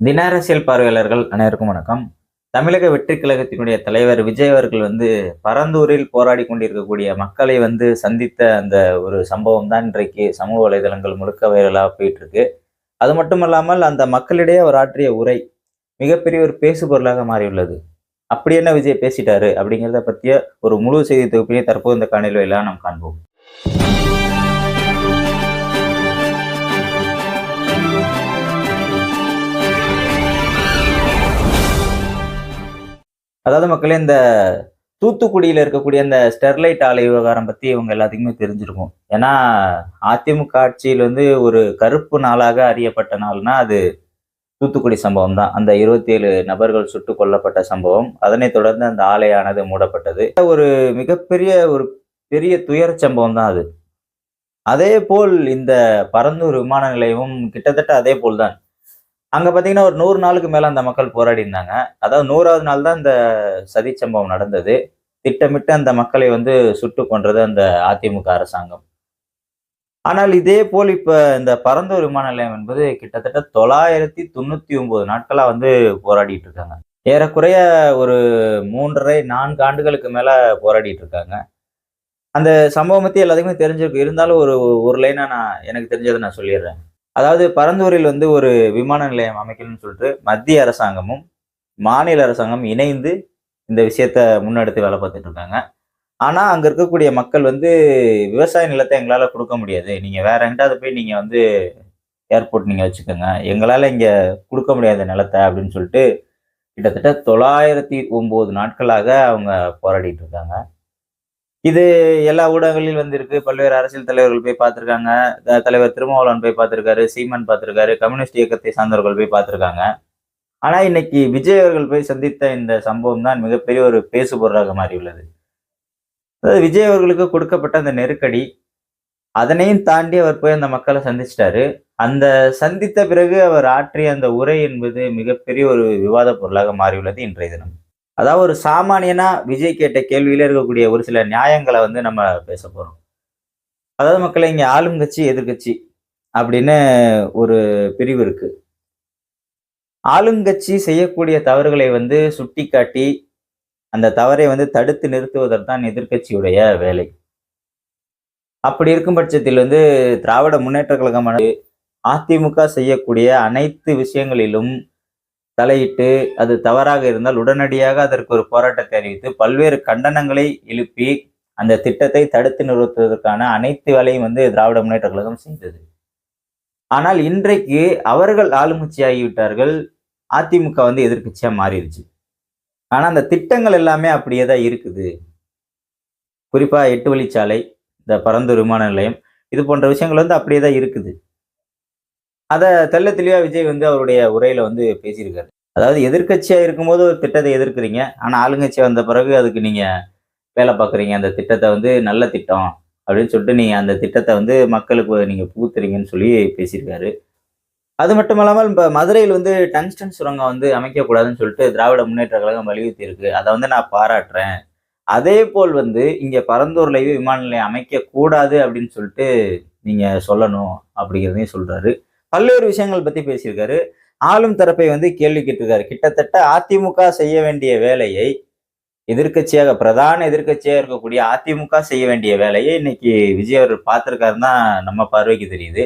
தின அரசியல் பார்வையாளர்கள் அனைவருக்கும் வணக்கம். தமிழக வெற்றி கழகத்தினுடைய தலைவர் விஜய் அவர்கள் வந்து பரந்தூரில் போராடி கொண்டிருக்கக்கூடிய மக்களை வந்து சந்தித்த அந்த ஒரு சம்பவம் தான் இன்றைக்கு சமூக வலைதளங்கள் முழுக்க வைரலாக போயிட்டு இருக்கு அது மட்டும் இல்லாமல் அந்த மக்களிடையே அவர் ஆற்றிய உரை மிகப்பெரிய ஒரு பேசுபொருளாக மாறியுள்ளது. அப்படி என்ன விஜய் பேசிட்டாரு அப்படிங்கிறத பற்றிய ஒரு முழு செய்தி தொகுப்பினை தற்போது இந்த காணொலியில் நாம் காண்போம். அதாவது மக்களே இந்த தூத்துக்குடியில் இருக்கக்கூடிய அந்த ஸ்டெர்லைட் ஆலை விவகாரம் பற்றி இவங்க எல்லாத்துக்குமே தெரிஞ்சிருக்கும். ஏன்னா அதிமுக ஆட்சியில் வந்து ஒரு கருப்பு நாளாக அறியப்பட்ட நாள்னா அது தூத்துக்குடி சம்பவம் தான். அந்த இருபத்தி ஏழு நபர்கள் சுட்டு கொல்லப்பட்ட சம்பவம். அதனைத் தொடர்ந்து அந்த ஆலையானது மூடப்பட்டது. ஒரு மிகப்பெரிய ஒரு பெரிய துயர சம்பவம் தான் அது. அதே போல் இந்த பரந்தூர் விமான நிலையமும் கிட்டத்தட்ட அதே போல் தான். அங்கே பார்த்தீங்கன்னா ஒரு நூறு நாளுக்கு மேலே அந்த மக்கள் போராடி இருந்தாங்க அதாவது நூறாவது நாள் தான் இந்த சதி சம்பவம் நடந்தது. திட்டமிட்டு அந்த மக்களை வந்து சுட்டு கொன்றது அந்த அதிமுக அரசாங்கம். ஆனால் இதே போல் இப்போ இந்த பரந்தூர் விமான நிலையம் என்பது கிட்டத்தட்ட தொள்ளாயிரத்தி தொண்ணூற்றி ஒம்பது நாட்களாக வந்து போராடிட்டு இருக்காங்க. ஏறக்குறைய ஒரு மூன்றரை நான்கு ஆண்டுகளுக்கு மேலே போராடிட்டு இருக்காங்க. அந்த சம்பவம் பற்றி எல்லாத்துக்குமே தெரிஞ்சிருக்கு. இருந்தாலும் ஒரு ஒரு லைனாக நான் எனக்கு தெரிஞ்சதை நான் சொல்லிடுறேன். அதாவது பரந்தூரில் வந்து ஒரு விமான நிலையம் அமைக்கணும்னு சொல்லிட்டு மத்திய அரசாங்கமும் மாநில அரசாங்கம் இணைந்து இந்த விஷயத்த முன்னெடுத்து வேலை பார்த்துட்டு இருக்காங்க. ஆனால் அங்கே இருக்கக்கூடிய மக்கள் வந்து விவசாய நிலத்தை எங்களால் கொடுக்க முடியாது. நீங்கள் வேற எங்கிட்டாவது போய் நீங்கள் வந்து ஏர்போர்ட் நீங்கள் வச்சுக்கோங்க. எங்களால் இங்கே கொடுக்க முடியாத நிலத்தை அப்படின்னு சொல்லிட்டு கிட்டத்தட்ட தொள்ளாயிரத்தி ஒம்பது நாட்களாக அவங்க போராடிட்டு இருக்காங்க. இது எல்லா ஊடகங்களிலும் வந்திருக்கு. பல்வேறு அரசியல் தலைவர்கள் போய் பார்த்துருக்காங்க. தலைவர் திருமாவளவன் போய் பார்த்துருக்காரு. சீமன் பார்த்துருக்காரு. கம்யூனிஸ்ட் இயக்கத்தை சார்ந்தவர்கள் போய் பார்த்துருக்காங்க. ஆனால் இன்னைக்கு விஜய் அவர்கள் போய் சந்தித்த இந்த சம்பவம் தான் மிகப்பெரிய ஒரு பேசு பொருளாக மாறியுள்ளது. அதாவது விஜய் அவர்களுக்கு கொடுக்கப்பட்ட அந்த நெருக்கடி அதனையும் தாண்டி அவர் போய் அந்த மக்களை சந்திச்சிட்டாரு. அந்த சந்தித்த பிறகு அவர் ஆற்றிய அந்த உரை என்பது மிகப்பெரிய ஒரு விவாத பொருளாக மாறியுள்ளது இன்றைய தினம். அதாவது ஒரு சாமானியனா விஜய் கேட்ட கேள்வியில இருக்கக்கூடிய ஒரு சில நியாயங்களை வந்து நம்ம பேச போறோம். அதாவது மக்களை இங்க ஆளும் கட்சி எதிர்கட்சி அப்படின்னு ஒரு பிரிவு இருக்கு. ஆளுங்கட்சி செய்யக்கூடிய தவறுகளை வந்து சுட்டி காட்டி அந்த தவறை வந்து தடுத்து நிறுத்துவதற்தான் எதிர்கட்சியுடைய வேலை. அப்படி இருக்கும் பட்சத்தில் வந்து திராவிட முன்னேற்ற கழகமானது அதிமுக செய்யக்கூடிய அனைத்து விஷயங்களிலும் தலையிட்டு அது தவறாக இருந்தால் உடனடியாக அதற்கு ஒரு போராட்டத்தை அறிவித்து பல்வேறு கண்டனங்களை எழுப்பி அந்த திட்டத்தை தடுத்து நிறுத்துவதற்கான அனைத்து வேலையும் வந்து திராவிட முன்னேற்ற கழகம் செய்தது. ஆனால் இன்றைக்கு அவர்கள் ஆளுங்கட்சி ஆகிவிட்டார்கள் அதிமுக வந்து எதிர்கட்சியா மாறிடுச்சு. ஆனா அந்த திட்டங்கள் எல்லாமே அப்படியே தான் இருக்குது. குறிப்பா எட்டு வழிச்சாலை இந்த பரந்தூர் விமான நிலையம் இது போன்ற விஷயங்கள் வந்து அப்படியே தான் இருக்குது. அதை தெல்ல தெளிவாக விஜய் வந்து அவருடைய உரையில வந்து பேசியிருக்காரு. அதாவது எதிர்கட்சியாக இருக்கும்போது ஒரு திட்டத்தை எதிர்க்கிறீங்க ஆனால் ஆளுங்கட்சி வந்த பிறகு அதுக்கு நீங்கள் வேலை பார்க்குறீங்க. அந்த திட்டத்தை வந்து நல்ல திட்டம் அப்படின்னு சொல்லிட்டு நீங்கள் அந்த திட்டத்தை வந்து மக்களுக்கு நீங்கள் புகுத்துறீங்கன்னு சொல்லி பேசியிருக்காரு. அது மட்டும் இல்லாமல் இப்போ மதுரையில் வந்து டங்ஸ்டன் சுரங்கம் வந்து அமைக்கக்கூடாதுன்னு சொல்லிட்டு திராவிட முன்னேற்ற கழகம் வலியுறுத்தி இருக்கு அதை வந்து நான் பாராட்டுறேன். அதே போல் வந்து இங்கே பரந்தூர்லயும் விமான நிலையம் அமைக்கக்கூடாது அப்படின்னு சொல்லிட்டு நீங்கள் சொல்லணும் அப்படிங்கிறதையும் சொல்கிறாரு பல்வேறு விஷயங்கள் பத்தி பேசியிருக்காரு. ஆளும் தரப்பை வந்து கேள்வி கேட்டிருக்காரு. கிட்டத்தட்ட அதிமுக செய்ய வேண்டிய வேலையை எதிர்கட்சியாக பிரதான எதிர்கட்சியாக இருக்கக்கூடிய அதிமுக செய்ய வேண்டிய வேலையை இன்னைக்கு விஜய் அவர் பார்த்துருக்காருன்னு தான் நம்ம பார்வைக்கு தெரியுது.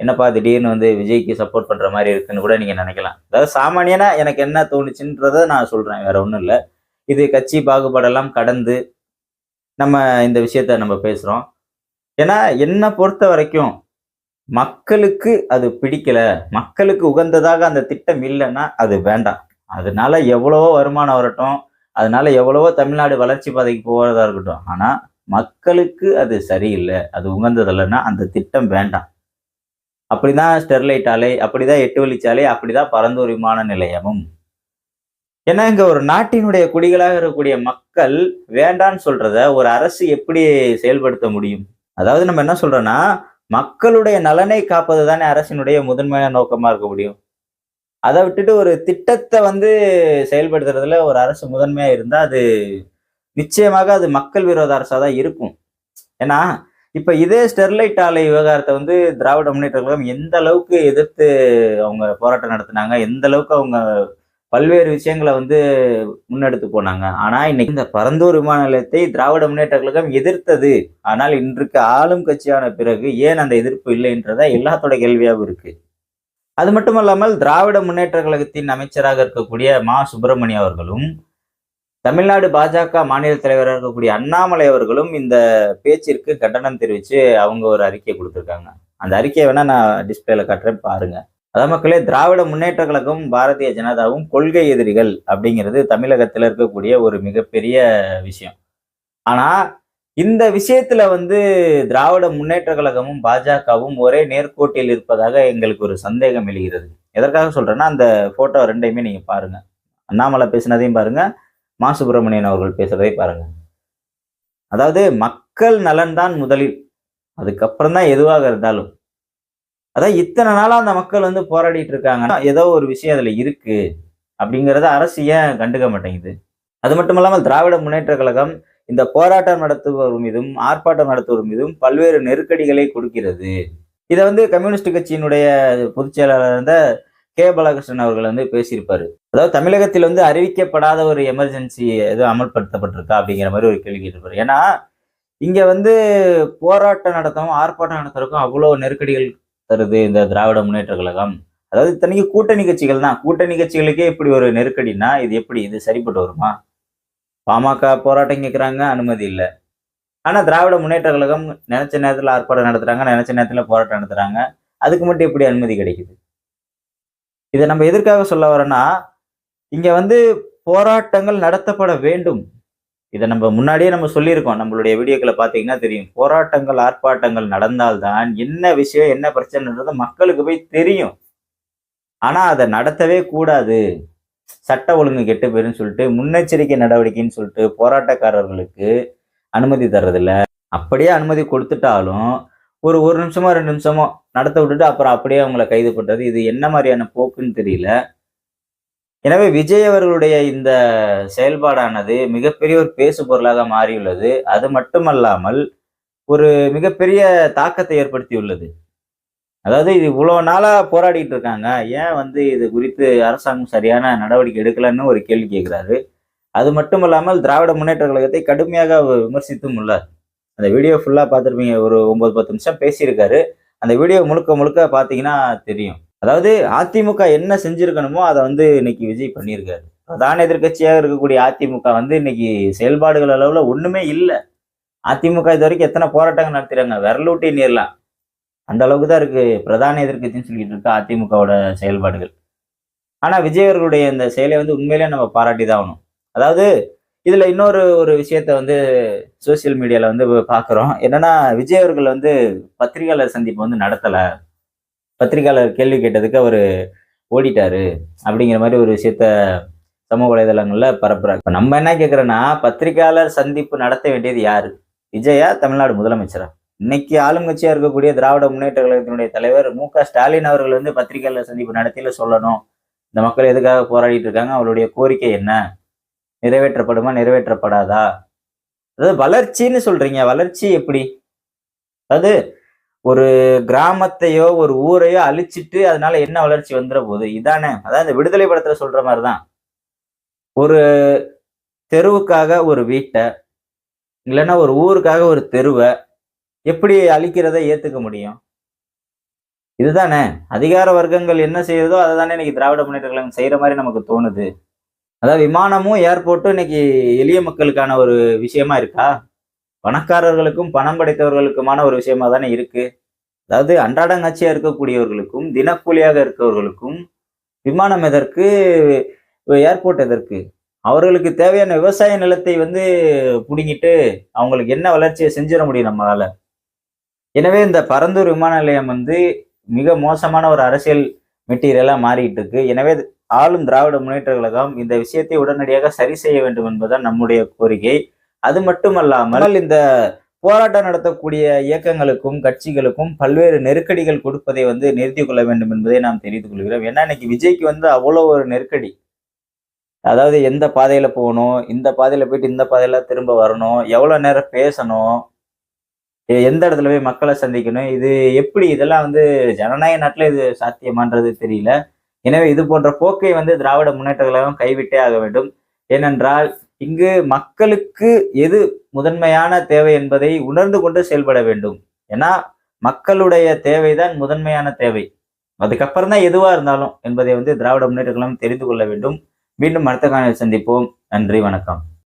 என்னப்பா திடீர்னு வந்து விஜய்க்கு சப்போர்ட் பண்ற மாதிரி இருக்குன்னு கூட நீங்க நினைக்கலாம். அதாவது சாமானியனா எனக்கு என்ன தோணுச்சுன்றத நான் சொல்றேன் வேற ஒன்றும் இல்லை. இது கட்சி பாகுபாடெல்லாம் கடந்து நம்ம இந்த விஷயத்த நம்ம பேசுறோம். ஏன்னா என்னை பொறுத்த வரைக்கும் மக்களுக்கு அது பிடிக்கல மக்களுக்கு உகந்ததாக அந்த திட்டம் இல்லைன்னா அது வேண்டாம். அதனால எவ்வளவோ வருமானம் வரட்டும் அதனால எவ்வளவோ தமிழ்நாடு வளர்ச்சி பாதைக்கு போகிறதா இருக்கட்டும். ஆனா மக்களுக்கு அது சரியில்லை அது உகந்ததில்லைன்னா அந்த திட்டம் வேண்டாம். அப்படிதான் ஸ்டெர்லைட் ஆலை அப்படிதான் எட்டு வழிச்சாலை அப்படிதான் பரந்தூர் விமான நிலையமும். ஏன்னா இங்க ஒரு நாட்டினுடைய குடிகளாக இருக்கக்கூடிய மக்கள் வேண்டான்னு சொல்றத ஒரு அரசு எப்படி செயல்படுத்த முடியும்? அதாவது நம்ம என்ன சொல்றோம்னா மக்களுடைய நலனை காப்பது தானே அரசினுடைய முதன்மையான நோக்கமா இருக்க முடியும்? அதை விட்டுட்டு ஒரு திட்டத்தை வந்து செயல்படுத்துறதுல ஒரு அரசு முதன்மையா இருந்தா அது நிச்சயமாக அது மக்கள் விரோத அரசா தான் இருக்கும். ஏன்னா இப்ப இதே ஸ்டெர்லைட் ஆலை விவகாரத்தை வந்து திராவிட முன்னேற்ற கழகம் எந்த அளவுக்கு எதிர்த்து அவங்க போராட்டம் நடத்தினாங்க எந்த அளவுக்கு அவங்க பல்வேறு விஷயங்களை வந்து முன்னெடுத்து போனாங்க. ஆனால் இன்னைக்கு இந்த பரந்தூர் விமான நிலையத்தை திராவிட முன்னேற்ற கழகம் எதிர்த்தது. ஆனால் இன்றைக்கு ஆளும் கட்சியான பிறகு ஏன் அந்த எதிர்ப்பு இல்லைன்றதா எல்லாத்தோட கேள்வியாகவும் இருக்கு. அது மட்டுமல்லாமல் திராவிட முன்னேற்ற கழகத்தின் அமைச்சராக இருக்கக்கூடிய மா. சுப்பிரமணியம் அவர்களும் தமிழ்நாடு பாஜக மாநில தலைவராக இருக்கக்கூடிய அண்ணாமலை அவர்களும் இந்த பேச்சிற்கு கண்டனம் தெரிவித்து அவங்க ஒரு அறிக்கை கொடுத்துருக்காங்க. அந்த அறிக்கையை வேணால் நான் டிஸ்பிளேல காட்டுறேன் பாருங்கள் அதான் மக்களே திராவிட முன்னேற்ற கழகம் பாரதிய ஜனதாவும் கொள்கை எதிரிகள் அப்படிங்கிறது தமிழகத்தில் இருக்கக்கூடிய ஒரு மிகப்பெரிய விஷயம். ஆனால் இந்த விஷயத்துல வந்து திராவிட முன்னேற்ற கழகமும் பாஜகவும் ஒரே நேர்கோட்டில் இருப்பதாக எங்களுக்கு ஒரு சந்தேகம் எழுகிறது. எதற்காக சொல்றேன்னா அந்த போட்டோ ரெண்டையுமே நீங்க பாருங்க. அண்ணாமலை பேசினதையும் பாருங்க மா. சுப்பிரமணியன் அவர்கள் பேசுறதை பாருங்க. அதாவது மக்கள் நலன்தான் முதலில். அதுக்கப்புறம் தான் எதுவாக இருந்தாலும் அதான் இத்தனை நாளா அந்த மக்கள் வந்து போராடிட்டு இருக்காங்கன்னா ஏதோ ஒரு விஷயம் அதுல இருக்கு அப்படிங்கிறத அரசு ஏன் கண்டுக்க மாட்டேங்குது? அது மட்டும் இல்லாமல் திராவிட முன்னேற்ற கழகம் இந்த போராட்டம் நடத்துபவர் மீதும் ஆர்ப்பாட்டம் நடத்துவோர் மீதும் பல்வேறு நெருக்கடிகளை கொடுக்கிறது. இதை வந்து கம்யூனிஸ்ட் கட்சியினுடைய பொதுச் செயலாளர் இருந்த கே பாலகிருஷ்ணன் அவர்கள் வந்து பேசியிருப்பாரு. அதாவது தமிழகத்தில் வந்து அறிவிக்கப்படாத ஒரு எமர்ஜென்சி எதுவும் அமல்படுத்தப்பட்டிருக்கா அப்படிங்கிற மாதிரி ஒரு கேள்வி கேட்டிருப்பாரு. ஏன்னா இங்க வந்து போராட்டம் நடத்தவும் ஆர்ப்பாட்டம் நடத்துறதுக்கும் அவ்வளோ நெருக்கடிகள் தருது இந்த திராவிட முன்னேற்ற கழகம். அதாவது இத்தனைக்கு கூட்டணி கட்சிகள் தான் கூட்டணி கட்சிகளுக்கே இப்படி ஒரு நெருக்கடினா இது எப்படி இது சரிப்பட்டு வருமா? பாமக போராட்டம் கேட்குறாங்க அனுமதி இல்லை. ஆனால் திராவிட முன்னேற்ற கழகம் நினைச்ச நேரத்தில் ஆர்ப்பாட்டம் நடத்துகிறாங்க நினைச்ச நேரத்தில் போராட்டம் நடத்துகிறாங்க அதுக்கு மட்டும் எப்படி அனுமதி கிடைக்குது? இதை நம்ம எதற்காக சொல்ல வரோன்னா இங்கே வந்து போராட்டங்கள் நடத்தப்பட வேண்டும். இதை நம்ம முன்னாடியே நம்ம சொல்லியிருக்கோம். நம்மளுடைய வீடியோக்களை பார்த்தீங்கன்னா தெரியும். போராட்டங்கள் ஆர்ப்பாட்டங்கள் நடந்தால்தான் என்ன விஷயம் என்ன பிரச்சனைன்றது மக்களுக்கு போய் தெரியும். ஆனால் அதை நடத்தவே கூடாது. சட்ட ஒழுங்கு கெட்டு போயிருன்னு சொல்லிட்டு முன்னெச்சரிக்கை நடவடிக்கைன்னு சொல்லிட்டு போராட்டக்காரர்களுக்கு அனுமதி தர்றதில்ல. அப்படியே அனுமதி கொடுத்துட்டாலும் ஒரு ஒரு நிமிஷமோ ரெண்டு நிமிஷமோ நடத்த விட்டுட்டு அப்புறம் அப்படியே அவங்கள கைது பண்ணுறது இது என்ன மாதிரியான போக்குன்னு தெரியல. எனவே விஜய் அவர்களுடைய இந்த செயல்பாடானது மிகப்பெரிய ஒரு பேசு பொருளாக மாறியுள்ளது. அது மட்டுமல்லாமல் ஒரு மிகப்பெரிய தாக்கத்தை ஏற்படுத்தியுள்ளது. அதாவது இது இவ்வளோ நாளாக போராடிட்டு இருக்காங்க. ஏன் வந்து இது குறித்து அரசாங்கம் சரியான நடவடிக்கை எடுக்கலன்னு ஒரு கேள்வி கேட்குறாரு. அது மட்டுமல்லாமல் திராவிட முன்னேற்ற கழகத்தை கடுமையாக விமர்சித்தும் உள்ளார். அந்த வீடியோ ஃபுல்லாக பார்த்துருப்பீங்க. ஒரு ஒம்பது பத்து நிமிஷம் பேசியிருக்காரு. அந்த வீடியோ முழுக்க முழுக்க பார்த்தீங்கன்னா தெரியும். அதாவது அதிமுக என்ன செஞ்சிருக்கணுமோ அதை வந்து இன்னைக்கு விஜய் பண்ணியிருக்காரு. பிரதான எதிர்க்கட்சியாக இருக்கக்கூடிய அதிமுக வந்து இன்னைக்கு செயல்பாடுகள் அளவில் ஒன்றுமே இல்லை. அதிமுக இது வரைக்கும் எத்தனை போராட்டங்கள் நடத்துறாங்க விரலூட்டி நீர்லாம் அந்த அளவுக்கு தான் இருக்கு பிரதான எதிர்க்கட்சின்னு சொல்லிட்டு இருக்கு அதிமுகவோட செயல்பாடுகள். ஆனால் விஜய் அவர்களுடைய இந்த செயலை வந்து உண்மையிலேயே நம்ம பாராட்டி தான் ஆகணும். அதாவது இதில் இன்னொரு ஒரு விஷயத்த வந்து சோசியல் மீடியாவில் வந்து பார்க்குறோம். என்னன்னா விஜய் அவர்கள் வந்து பத்திரிகையாளர் சந்திப்பு வந்து நடத்தலை. பத்திரிகையாளர் கேள்வி கேட்டதுக்கு அவர் ஓடிட்டாரு அப்படிங்கிற மாதிரி ஒரு விஷயத்த சமூக வலைதளங்களில் பரப்புறாங்க இப்போ நம்ம என்ன கேட்குறோன்னா பத்திரிகையாளர் சந்திப்பு நடத்த வேண்டியது யார்? விஜயா தமிழ்நாடு முதலமைச்சரா? இன்னைக்கு ஆளுங்கட்சியாக இருக்கக்கூடிய திராவிட முன்னேற்ற கழகத்தினுடைய தலைவர் மு க ஸ்டாலின் அவர்கள் வந்து பத்திரிகையாளர் சந்திப்பு நடத்தியில சொல்லணும். இந்த மக்கள் எதுக்காக போராடிட்டு இருக்காங்க? அவருடைய கோரிக்கை என்ன? நிறைவேற்றப்படுமா நிறைவேற்றப்படாதா? அதாவது வளர்ச்சின்னு சொல்றீங்க. வளர்ச்சி எப்படி? அதாவது ஒரு கிராமத்தையோ ஒரு ஊரையோ அழிச்சிட்டு அதனால என்ன வளர்ச்சி வந்துட போகுது இதானே? அதான் இந்த விடுதலை படத்துல சொல்ற மாதிரி தான் ஒரு தெருவுக்காக ஒரு வீட்டை இல்லைன்னா ஒரு ஊருக்காக ஒரு தெருவை எப்படி அழிக்கிறத ஏத்துக்க முடியும்? இதுதானே? அதிகார வர்க்கங்கள் என்ன செய்யறதோ அதை தானே இன்னைக்கு திராவிட முன்னேற்ற கழகம் செய்யற மாதிரி நமக்கு தோணுது. அதாவது விமானமும் ஏர்போர்ட்டும் இன்னைக்கு எளிய மக்களுக்கான ஒரு விஷயமா இருக்கா? பணக்காரர்களுக்கும் பணம் படைத்தவர்களுக்குமான ஒரு விஷயமா தானே இருக்கு. அதாவது அன்றாடங்காட்சியா இருக்கக்கூடியவர்களுக்கும் தினக்கூலியாக இருக்கவர்களுக்கும் விமானம் எதற்கு ஏர்போர்ட் எதற்கு அவர்களுக்கு தேவையான விவசாய நிலத்தை வந்து பிடுங்கிட்டு அவங்களுக்கு என்ன வளர்ச்சியை செஞ்சிட முடியும் நம்மளால? எனவே இந்த பரந்தூர் விமான நிலையம் வந்து மிக மோசமான ஒரு அரசியல் மெட்டீரியலா மாறிட்டு இருக்கு. எனவே ஆளும் திராவிட முன்னேற்ற கழகம் இந்த விஷயத்தை உடனடியாக சரி செய்ய வேண்டும் என்பதுதான் நம்முடைய கோரிக்கை. அது மட்டுமல்லாமல் இந்த போராட்டம் நடத்தக்கூடிய இயக்கங்களுக்கும் கட்சிகளுக்கும் பல்வேறு நெருக்கடிகள் கொடுப்பதை வந்து நிறுத்தி கொள்ள வேண்டும் என்பதை நாம் தெரிவித்துக் கொள்கிறோம். ஏன்னா இன்னைக்கு விஜய்க்கு வந்து அவ்வளோ ஒரு நெருக்கடி. அதாவது எந்த பாதையில போகணும் இந்த பாதையில போயிட்டு இந்த பாதையில திரும்ப வரணும் எவ்வளவு நேரம் பேசணும் எந்த இடத்துல போய் மக்களை சந்திக்கணும் இது எப்படி இதெல்லாம் வந்து ஜனநாயக நாட்டுல இது சாத்தியமான்றது தெரியல. எனவே இது போன்ற போக்கை வந்து திராவிட முன்னேற்ற கழகம் கைவிட்டே ஆக வேண்டும். ஏனென்றால் இங்கு மக்களுக்கு எது முதன்மையான தேவை என்பதை உணர்ந்து கொண்டு செயல்பட வேண்டும். ஏன்னா மக்களுடைய தேவைதான் முதன்மையான தேவை. அதுக்கப்புறம் தான் எதுவா இருந்தாலும் என்பதை வந்து திராவிட முன்னேற்ற கழகம் தெரிந்து கொள்ள வேண்டும். மீண்டும் அடுத்த காலையில் சந்திப்போம். நன்றி வணக்கம்.